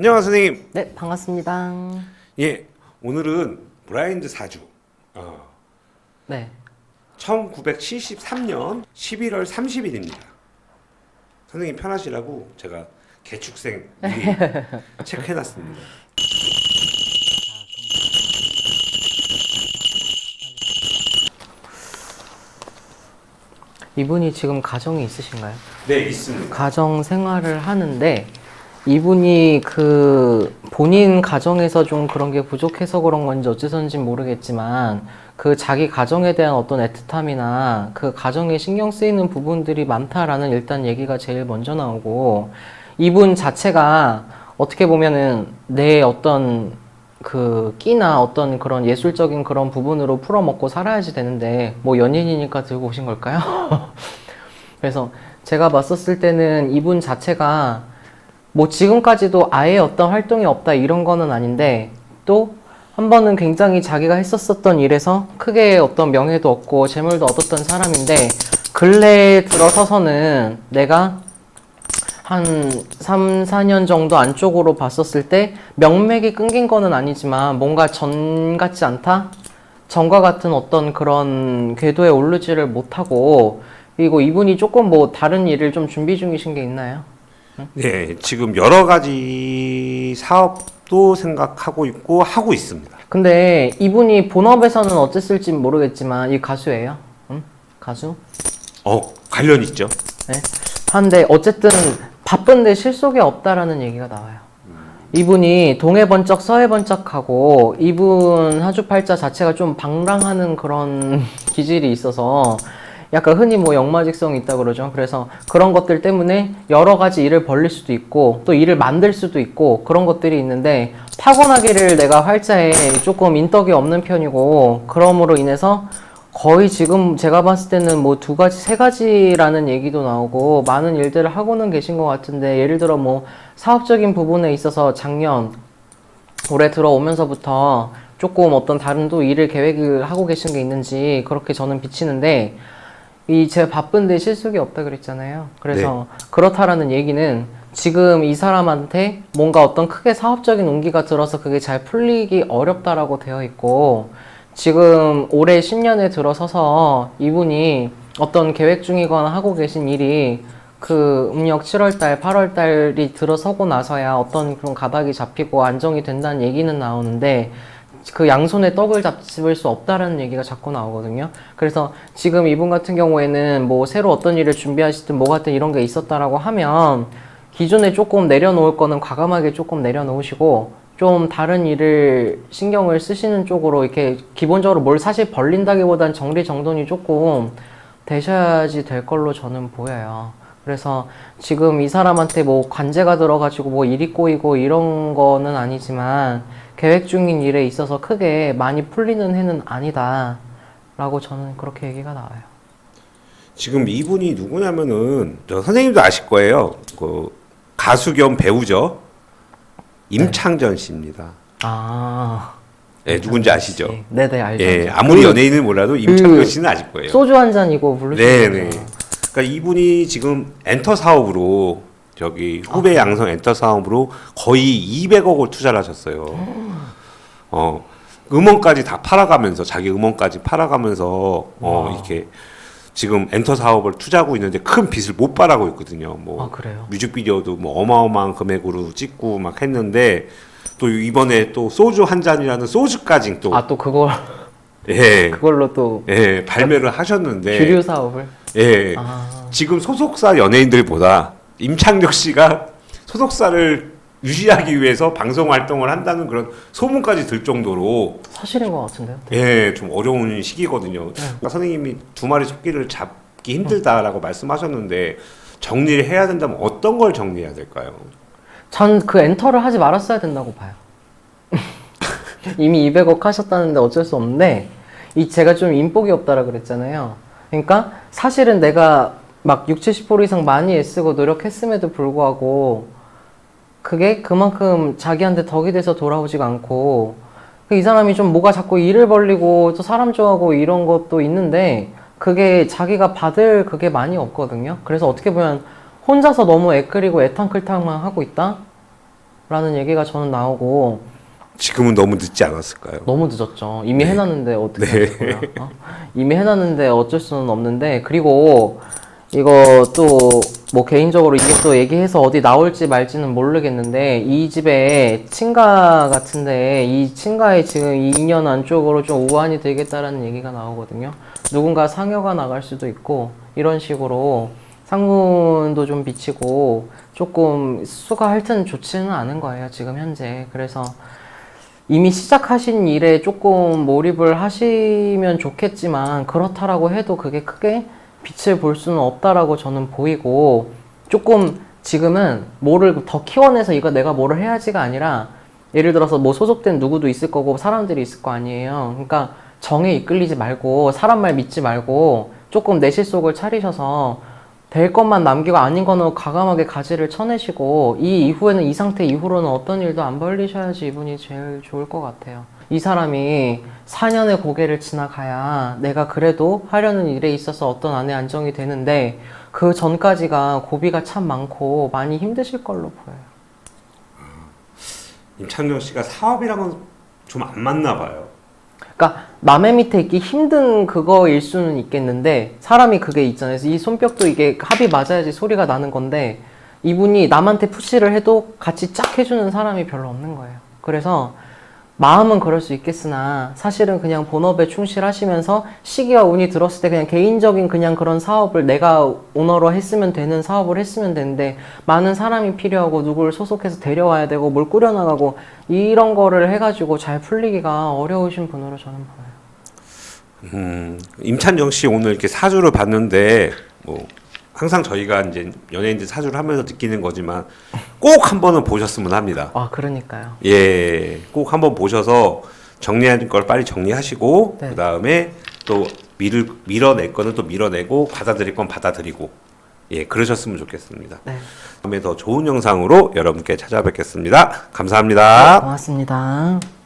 안녕하세요 선생님. 네, 반갑습니다. 예, 오늘은 브라인드 사주. 어, 네. 1973년 11월 30일입니다. 선생님 편하시라고 제가 개축생 미리 체크해놨습니다. 이분이 지금 가정이 있으신가요? 네, 있습니다. 가정 생활을 하는데 이분이 그 본인 가정에서 좀 그런 게 부족해서 그런 건지 어째서인지 모르겠지만 그 자기 가정에 대한 어떤 애틋함이나 그 가정에 신경 쓰이는 부분들이 많다라는 일단 얘기가 제일 먼저 나오고 이분 자체가 어떻게 보면은 내 어떤 그 끼나 어떤 그런 예술적인 그런 부분으로 풀어먹고 살아야지 되는데 뭐 연인이니까 들고 오신 걸까요? 그래서 제가 봤었을 때는 이분 자체가 뭐 지금까지도 아예 어떤 활동이 없다 이런 거는 아닌데 또 한 번은 굉장히 자기가 했었었던 일에서 크게 어떤 명예도 얻고 재물도 얻었던 사람인데 근래에 들어서서는 내가 한 3, 4년 정도 안쪽으로 봤었을 때 명맥이 끊긴 거는 아니지만 뭔가 전 같지 않다? 전과 같은 어떤 그런 궤도에 오르지를 못하고 그리고 이분이 조금 뭐 다른 일을 좀 준비 중이신 게 있나요? 네, 지금 여러 가지 사업도 생각하고 있고 하고 있습니다. 근데 이분이 본업에서는 어땠을지 모르겠지만 이 가수예요? 응? 가수? 어, 관련 있죠? 네. 한데 어쨌든 바쁜데 실속이 없다라는 얘기가 나와요. 이분이 동해 번쩍 서해 번쩍하고 이분 하주팔자 자체가 좀 방랑하는 그런 기질이 있어서 약간 흔히 뭐 역마직성이 있다 그러죠. 그래서 그런 것들 때문에 여러 가지 일을 벌릴 수도 있고 또 일을 만들 수도 있고 그런 것들이 있는데 타고나기를 내가 활자에 조금 인덕이 없는 편이고 그럼으로 인해서 거의 지금 제가 봤을 때는 뭐 두 가지, 세 가지라는 얘기도 나오고 많은 일들을 하고는 계신 것 같은데 예를 들어 뭐 사업적인 부분에 있어서 작년 올해 들어오면서부터 조금 어떤 다른 또 일을 계획을 하고 계신 게 있는지 그렇게 저는 비치는데 이 제가 바쁜데 실속이 없다 그랬잖아요. 그래서 그렇다라는 얘기는 지금 이 사람한테 뭔가 어떤 크게 사업적인 운기가 들어서 그게 잘 풀리기 어렵다라고 되어 있고 지금 올해 신년에 들어서서 이분이 어떤 계획 중이거나 하고 계신 일이 그 음력 7월달, 8월달이 들어서고 나서야 어떤 그런 가닥이 잡히고 안정이 된다는 얘기는 나오는데 그 양손에 떡을 잡을 수 없다라는 얘기가 자꾸 나오거든요. 그래서 지금 이분 같은 경우에는 뭐 새로 어떤 일을 준비하시든 뭐 같은 이런 게 있었다라고 하면 기존에 조금 내려놓을 거는 과감하게 조금 내려놓으시고 좀 다른 일을 신경을 쓰시는 쪽으로 이렇게 기본적으로 뭘 사실 벌린다기보단 정리정돈이 조금 되셔야지 될 걸로 저는 보여요. 그래서 지금 이 사람한테 뭐 관제가 들어가지고 뭐 일이 꼬이고 이런 거는 아니지만 계획 중인 일에 있어서 크게 많이 풀리는 해는 아니다. 라고 저는 그렇게 얘기가 나와요. 지금 이분이 누구냐면은 저 선생님도 아실 거예요. 그 가수 겸 배우죠. 임창전 씨입니다. 아. 예, 누군지 아시죠? 네네, 알죠. 예. 아무리 그 연예인을 몰라도 임창전 그 씨는 아실 거예요. 소주 한 잔이고 부르시는 네, 거죠. 네. 그러니까 이분이 지금 엔터 사업으로 저기 후배 양성 엔터 사업으로 거의 200억을 투자를 하셨어요. 어, 음원까지 다 팔아가면서 자기 음원까지 팔아가면서 어, 와. 이렇게 지금 엔터 사업을 투자하고 있는데 큰 빚을 못 발하고 있거든요. 뭐 아, 그래요? 뮤직비디오도 뭐 어마어마한 금액으로 찍고 막 했는데 또 이번에 또 소주 한 잔이라는 소주까지 또 아, 또 그걸, 예, 그걸로 또 예, 발매를 하셨는데 주류 사업을? 예, 아. 지금 소속사 연예인들보다 임창정 씨가 소속사를 유지하기 위해서 방송 활동을 한다는 그런 소문까지 들 정도로 사실인 것 같은데요? 예, 좀 어려운 시기거든요. 그러니까 선생님이 두 마리 토끼를 잡기 힘들다라고 말씀하셨는데 정리를 해야 된다면 어떤 걸 정리해야 될까요? 전 그 엔터를 하지 말았어야 된다고 봐요. 이미 200억 하셨다는데 어쩔 수 없는데, 이 제가 좀 인복이 없다라 그랬잖아요. 그러니까 사실은 내가 막 60, 70% 이상 많이 애쓰고 노력했음에도 불구하고, 그게 그만큼 자기한테 덕이 돼서 돌아오지가 않고, 그이 사람이 좀 뭐가 자꾸 일을 벌리고 또 사람 좋아하고 이런 것도 있는데, 그게 자기가 받을 그게 많이 없거든요. 그래서 어떻게 보면 혼자서 너무 애끓이고 애탕클탕만 하고 있다? 라는 얘기가 저는 나오고 지금은 너무 늦지 않았을까요? 너무 늦었죠. 이미 해놨는데 어떻게 네. 어? 이미 해놨는데 어쩔 수는 없는데 그리고 이거 또 뭐 개인적으로 이게 또 얘기해서 어디 나올지 말지는 모르겠는데 이 집에 친가 같은데 이 친가에 지금 2년 안쪽으로 좀 우환이 되겠다라는 얘기가 나오거든요. 누군가 상여가 나갈 수도 있고 이런 식으로 상문도 좀 비치고 조금 수가 하여튼 좋지는 않은 거예요 지금 현재 그래서 이미 시작하신 일에 조금 몰입을 하시면 좋겠지만 그렇다라고 해도 그게 크게 빛을 볼 수는 없다라고 저는 보이고 조금 지금은 뭐를 더 키워내서 이거 내가 뭐를 해야지가 아니라 예를 들어서 뭐 소속된 누구도 있을 거고 사람들이 있을 거 아니에요. 그러니까 정에 이끌리지 말고 사람 말 믿지 말고 조금 내 실 속을 차리셔서 될 것만 남기고 아닌 거는 과감하게 가지를 쳐내시고 이 이후에는 이 상태 이후로는 어떤 일도 안 벌리셔야지 이분이 제일 좋을 것 같아요. 이 사람이 4년의 고개를 지나가야 내가 그래도 하려는 일에 있어서 어떤 안에 안정이 되는데 그 전까지가 고비가 참 많고 많이 힘드실 걸로 보여요. 임창정 씨가 사업이랑은 좀 안 맞나 봐요. 그러니까 남의 밑에 있기 힘든 그거일 수는 있겠는데 사람이 그게 있잖아요. 이 손뼉도 이게 합이 맞아야지 소리가 나는 건데 이분이 남한테 푸시를 해도 같이 짝 해주는 사람이 별로 없는 거예요. 그래서 마음은 그럴 수 있겠으나 사실은 그냥 본업에 충실하시면서 시기와 운이 들었을 때 그냥 개인적인 그냥 그런 사업을 내가 오너로 했으면 되는 사업을 했으면 되는데 많은 사람이 필요하고 누구를 소속해서 데려와야 되고 뭘 꾸려나가고 이런 거를 해가지고 잘 풀리기가 어려우신 분으로 저는 보여요. 음, 임찬정 씨 오늘 이렇게 사주를 봤는데 뭐 항상 저희가 이제 연예인들 사주를 하면서 느끼는 거지만 꼭 한 번은 보셨으면 합니다. 아 그러니까요. 예, 꼭 한번 보셔서 정리할 걸 빨리 정리하시고 네. 그 다음에 또 밀을 밀어낼 거는 또 밀어내고 받아들일 건 받아들이고 예, 그러셨으면 좋겠습니다. 네. 다음에 더 좋은 영상으로 여러분께 찾아뵙겠습니다. 감사합니다. 고맙습니다.